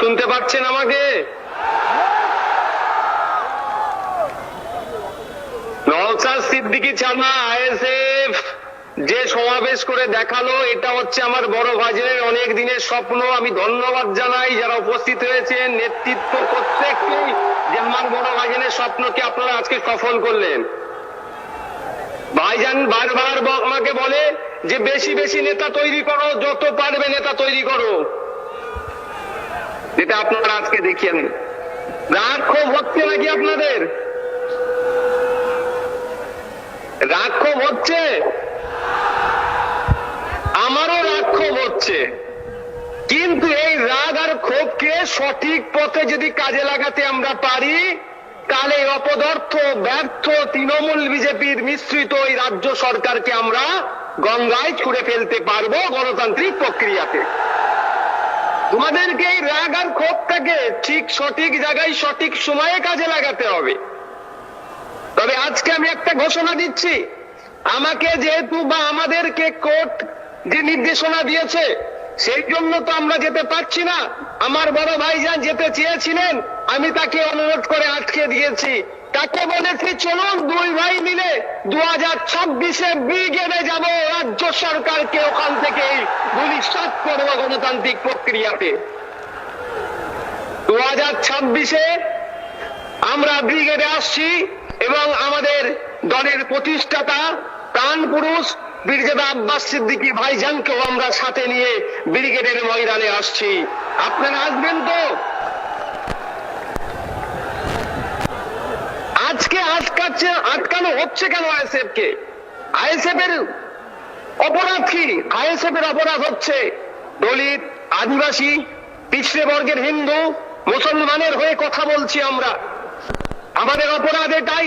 শুনতে পাচ্ছেন আমাকে? সিদ্দিকী ছানা আইএসএফ, যে সমাবেশ করে দেখাল, এটা হচ্ছে আমার বড় ভাজনের অনেক দিনের স্বপ্ন। আমি ধন্যবাদ জানাই যারা উপস্থিত হয়েছেন, নেতৃত্ব প্রত্যেককেই যে আমার বড় ভাজনের স্বপ্নকে আপনারা আজকে সফল করলেন। ভাইজান বারবার আমাকে বলে যে, বেশি বেশি নেতা তৈরি করো, যত পারবে নেতা তৈরি করো। যেটা আপনারা আজকে দেখিয়ে নিন। রাগ ক্ষোভ হচ্ছে নাকি আপনাদের? রাগ হচ্ছে? আমারও রাগ হচ্ছে। কিন্তু এই রাগ আর ক্ষোভকে সঠিক পথে যদি কাজে লাগাতে আমরা পারি, তাহলে অপদার্থ, ব্যর্থ তৃণমূল বিজেপির মিশ্রিত ওই রাজ্য সরকারকে আমরা গঙ্গায় ছুড়ে ফেলতে পারব গণতান্ত্রিক প্রক্রিয়াতে। তোমাদেরকে এই রাগ আর ক্ষোভটাকে ঠিক সঠিক জায়গায়, সঠিক সময়ে কাজে লাগাতে হবে। তবে আজকে আমি একটা ঘোষণা দিচ্ছি। আমাকে যেহেতু বা আমাদেরকে কোর্ট যে নির্দেশনা দিয়েছে সেই জন্য তো আমরা যেতে পারছি না। আমার বড় ভাইজান যেতে চেয়েছিলেন, আমি তাকে অনুরোধ করে আটকে দিয়েছি। তাকে বলেছি, চলুন দুই ভাই মিলে দু হাজার ছাব্বিশে ব্রিগেডে যাব, রাজ্য সরকারকে ওখান থেকে ভবিষ্যৎ করব গণতান্ত্রিক প্রক্রিয়াতে। দু হাজার ছাব্বিশে আমরা ব্রিগেডে আসছি এবং আমাদের দলের প্রতিষ্ঠাতা প্রাণ পুরুষ ব্রিগেড আব্বাস সিদ্দিকী ভাইজানকেও আমরা সাথে নিয়ে ব্রিগেডের ময়দানে আসছি। আপনারা আসবেন তো? আজকে আটকাচ্ছে, আটকানো হচ্ছে কেন আইএসএফ কে আইএসএফ এর অপরাধ কি? আইএসএফ এর অপরাধ হচ্ছে দলিত, আদিবাসী, পিছড়ে বর্গের হিন্দু, মুসলমানের হয়ে কথা বলছি আমরা। আমাদের অপরাধ এটাই।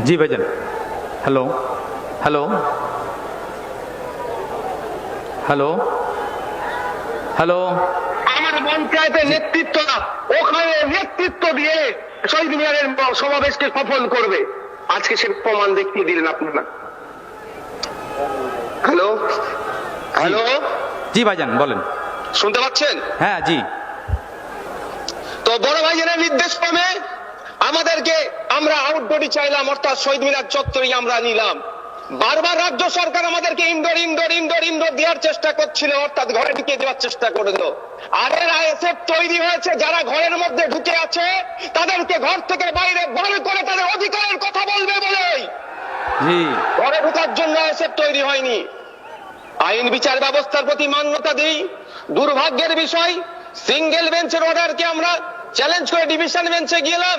জি ভাইজান। হ্যালো। হ্যালো। হ্যালো। হ্যালো। আমার পঞ্চায়েতের নেতৃত্ব ওখানে নেতৃত্ব দিয়ে শহীদ মিনারের সমাবেশকে সফল করবে। আজকে সে প্রমাণ দেখিয়ে দিলেন আপনারা। হ্যালো। হ্যালো। জি ভাইজান বলেন। শুনতে পাচ্ছেন? হ্যাঁ জি। তো বড় ভাইজানের নির্দেশ ক্রমে আমাদেরকে আমরা আউটডোরই চাইলাম অর্থাৎ শহীদ মিনার চত্বরই আমরা নিলাম। বারবার রাজ্য সরকার আমাদেরকে ইনডোর ইনডোর ইনডোর ইনডোর দেওয়ার চেষ্টা করছিল অর্থাৎ ঘরে ঢুকিয়ে দেওয়ার চেষ্টা করল আর এর আইএসএফ তৈরি হয়েছে যারা ঘরের মধ্যে ঢুকে আছে তাদেরকে ঘর থেকে বাইরে বার করে তাদের অধিকারের কথা বলবে বলেই। জি। ঘরে ঢোকার জন্য আইএসএফ তৈরি হয়নি। আইন বিচার ব্যবস্থার প্রতি মান্যতা দিই। দুর্ভাগ্যের বিষয় সিঙ্গেল বেঞ্চের অর্ডারকে আমরা চ্যালেঞ্জ করে ডিভিশন বেঞ্চে গেলাম।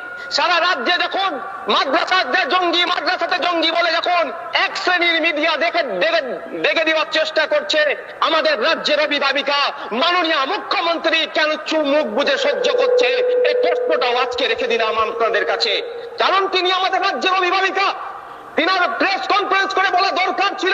সারা রাজ্যে যখন মাদ্রাসাতে জঙ্গি মাদ্রাসাতে জঙ্গি বলে যখন এক শ্রেণির মিডিয়া দেখে দেখে দেওয়ার চেষ্টা করছে। আমাদের রাজ্যের অভিভাবিকা, মাননীয় মুখ্যমন্ত্রী কেন চুপ মুখ বুঝে সহ্য করছে? এই প্রশ্নটাও আজকে রেখে দিলাম আপনাদের কাছে। কারণ তিনি আমাদের রাজ্যের অভিভাবিকা। তিনার প্রেস কনফারেন্স করে বলা দরকার ছিল।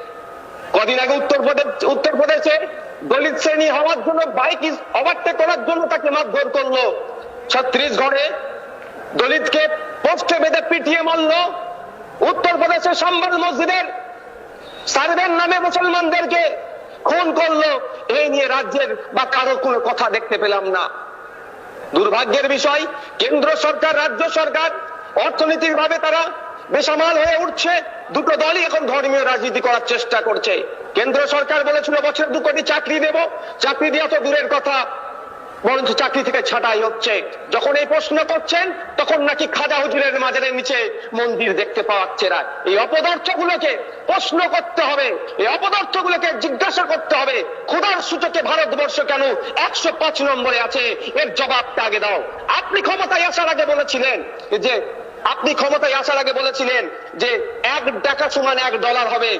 কদিন আগে উত্তরপ্রদেশ উত্তরপ্রদেশে দলিত শ্রেণি হওয়ার জন্য বাইক ওভারটেক করার জন্য তাকে মারধর করল। ছত্রিশগড়ে দলিতকে পোস্টে বেঁধে পিটিয়ে মারলো। উত্তরপ্রদেশের সম্বল মসজিদের সার্ভের নামে মুসলমানদেরকে খুন করল। এই নিয়ে রাজ্যের বা কারও কোনো কথা দেখতে পেলাম না। দুর্ভাগ্যের বিষয়, কেন্দ্র সরকার, রাজ্য সরকার অর্থনৈতিক ভাবে তারা বেসামাল হয়ে উঠছে। দুটো দলই এখন ধর্মীয় রাজনীতি করার চেষ্টা করছে। কেন্দ্র সরকার বলেছিল, বছর দু কোটি চাকরি দেব চাকরি দেওয়া তো দূরের কথা, বরঞ্চ চাকরি থেকে ছাঁটাই হচ্ছে। যখন এই প্রশ্ন করছেন, তখন নাকি খাজা হুজুরের মাজারের নিচে মন্দির দেখতে পাওয়াচ্ছে না। এই অপদার্থ গুলোকে প্রশ্ন করতে হবে। এই অপদার্থ গুলোকে জিজ্ঞাসা করতে হবে। ক্ষুধার সূচকে ভারতবর্ষ কেন একশো পাঁচ নম্বরে আছে? এর জবাবটা আগে দাও। আপনি ক্ষমতায় আসার আগে বলেছিলেন যে আপনি ক্ষমতায় আসার আগে বলেছিলেন যে এক টাকা সমান এক ডলার হবে।